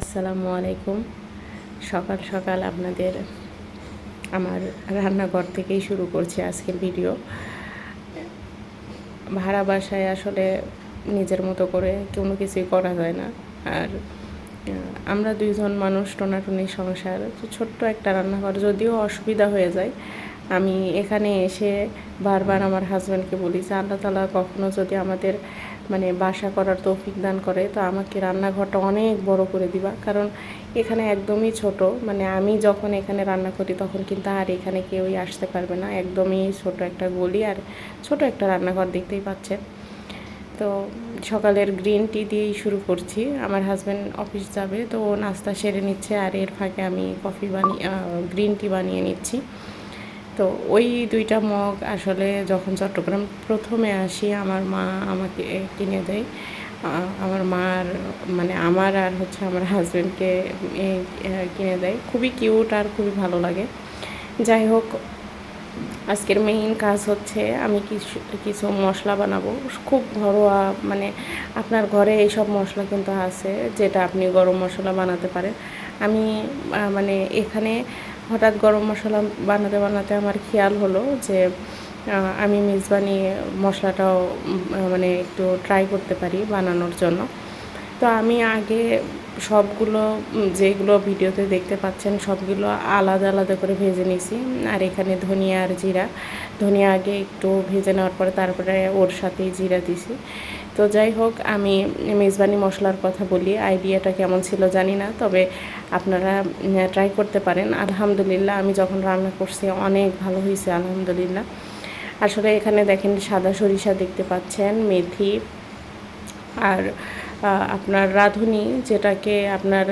আসসালামু আলাইকুম। সকাল সকাল আপনাদের আমার রান্নাঘর থেকেই শুরু করছি আজকের ভিডিও। ভাড়া বাসায় আসলে নিজের মতো করে কোনো কিছুই করা যায় না। আর আমরা দুইজন মানুষ টোনাটুনি সংসার ছোট্ট একটা রান্নাঘর যদিও অসুবিধা হয়ে যায়। আমি এখানে এসে বারবার আমার হাজব্যান্ডকে বলি, যে আল্লাহ তালা কখনো যদি আমাদের মানে বাসা করার তৌফিক দান করে, তো আমাকে রান্নাঘরটা অনেক বড় করে দিবা। কারণ এখানে একদমই ছোট মানে আমি যখন এখানে রান্না করি তখন কিন্তু আর এখানে কেউই আসতে পারবে না। একদমই ছোট একটা গলি আর ছোট একটা রান্নাঘর দেখতেই পাচ্ছেন। তো সকালের গ্রিন টি দিয়েই শুরু করছি। আমার হাজব্যান্ড অফিস যাবে, তো ও নাস্তা সেরে নিচ্ছে আর এর ফাঁকে আমি কফি বানিয়ে গ্রিন টি বানিয়ে নিচ্ছি। তো ওই দুইটা মগ আসলে যখন চট্টগ্রাম প্রথমে আসি, আমার মা আমাকে কিনে দেয়। আমার মার মানে আমার আর হচ্ছে আমার হাজব্যান্ডকে কিনে দেয়। খুবই কিউট আর খুবই ভালো লাগে। যাই হোক, আজকের মেইন কাজ হচ্ছে আমি কিছু কিছু মশলা বানাবো। খুব ঘরোয়া মানে আপনার ঘরে এইসব মশলা কিন্তু আছে, যেটা আপনি গরম মশলা বানাতে পারেন। আমি মানে এখানে হঠাৎ গরম মশলা বানাতে বানাতে আমার খেয়াল হলো যে আমি মেজবানি মশলাটাও মানে একটু ট্রাই করতে পারি বানানোর জন্য। তো আমি আগে সবগুলো যেগুলো ভিডিওতে দেখতে পাচ্ছেন সবগুলো আলাদা আলাদা করে ভেজে নিয়েছি। আর এখানে ধনিয়া আর জিরা। ধনিয়া আগে একটু ভেজে নেওয়ার পরে তারপরে ওর সাথেই জিরা দিছি। তো যাই হোক, আমি মেজবানি মশলার কথা বলি। আইডিয়াটা কেমন ছিল জানি না, তবে আপনারা ট্রাই করতে পারেন। আলহামদুলিল্লাহ, আমি যখন রান্না করছি অনেক ভালো হয়েছে, আলহামদুলিল্লাহ। আসলে এখানে দেখেন সাদা সরিষা দেখতে পাচ্ছেন, মেথি আর আপনার রাঁধুনি যেটাকে আপনার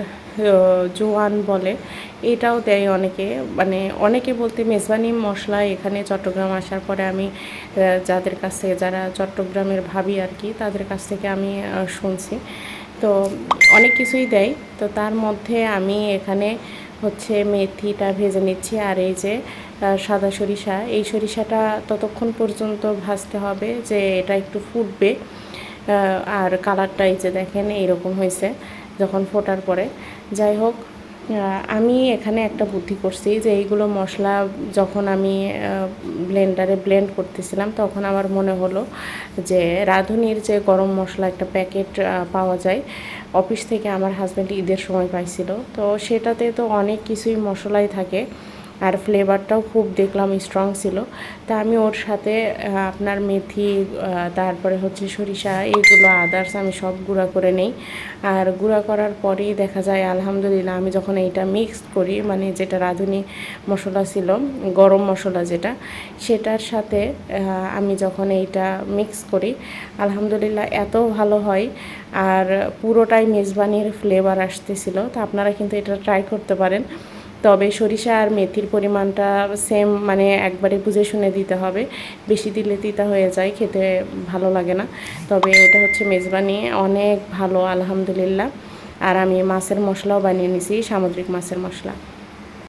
জোয়ান বলে, এটাও দেয় অনেকে। মানে অনেকে বলতে মেজবানি মশলা এখানে চট্টগ্রাম আসার পরে আমি যাদের কাছ যারা চট্টগ্রামের ভাবি আর কি, তাদের কাছ থেকে আমি শুনছি। তো অনেক কিছুই দেয়। তো তার মধ্যে আমি এখানে হচ্ছে মেথিটা ভেজে নিচ্ছি আর এই যে সাদা সরিষা। এই সরিষাটা ততক্ষণ পর্যন্ত ভাজতে হবে যে এটা একটু ফুটবে। আর কালারটা এই যে দেখেন, এইরকম হয়েছে যখন ফোটার পরে। যাই হোক আমি এখানে একটা বুদ্ধি করছি যে এইগুলো মশলা যখন আমি ব্লেন্ডারে ব্লেন্ড করতেছিলাম, তখন আমার মনে হলো যে রাঁধুনির যে গরম মশলা একটা প্যাকেট পাওয়া যায়, অফিস থেকে আমার হাজব্যান্ড ঈদের সময় পাইছিল। তো সেটাতে তো অনেক কিছুই মশলাই থাকে। আর ফ্লেভারটাও খুব দেখলাম স্ট্রং ছিল। তা আমি ওর সাথে আপনার মেথি তারপরে হচ্ছে সরিষা, এইগুলো আদার্স আমি সব গুঁড়া করে নেই। আর গুঁড়া করার পরেই দেখা যায়, আলহামদুলিল্লাহ আমি যখন এইটা মিক্সড করি মানে যেটা রাঁধুনি মশলা ছিল, গরম মশলা যেটা, সেটার সাথে আমি যখন এইটা মিক্স করি, আলহামদুলিল্লাহ এত ভালো হয়। আর পুরোটাই মেজবানির ফ্লেভার আসতেছিল। তো আপনারা কিন্তু এটা ট্রাই করতে পারেন। তবে সরিষা আর মেথির পরিমাণটা সেম মানে একবারে বুঝে শুনে দিতে হবে। বেশি দিলে তিতা হয়ে যায়, খেতে ভালো লাগে না। তবে এটা হচ্ছে মেজবানি, অনেক ভালো, আলহামদুলিল্লাহ। আর আমি মাছের মশলাও বানিয়ে নিছি, সামুদ্রিক মাছের মশলা।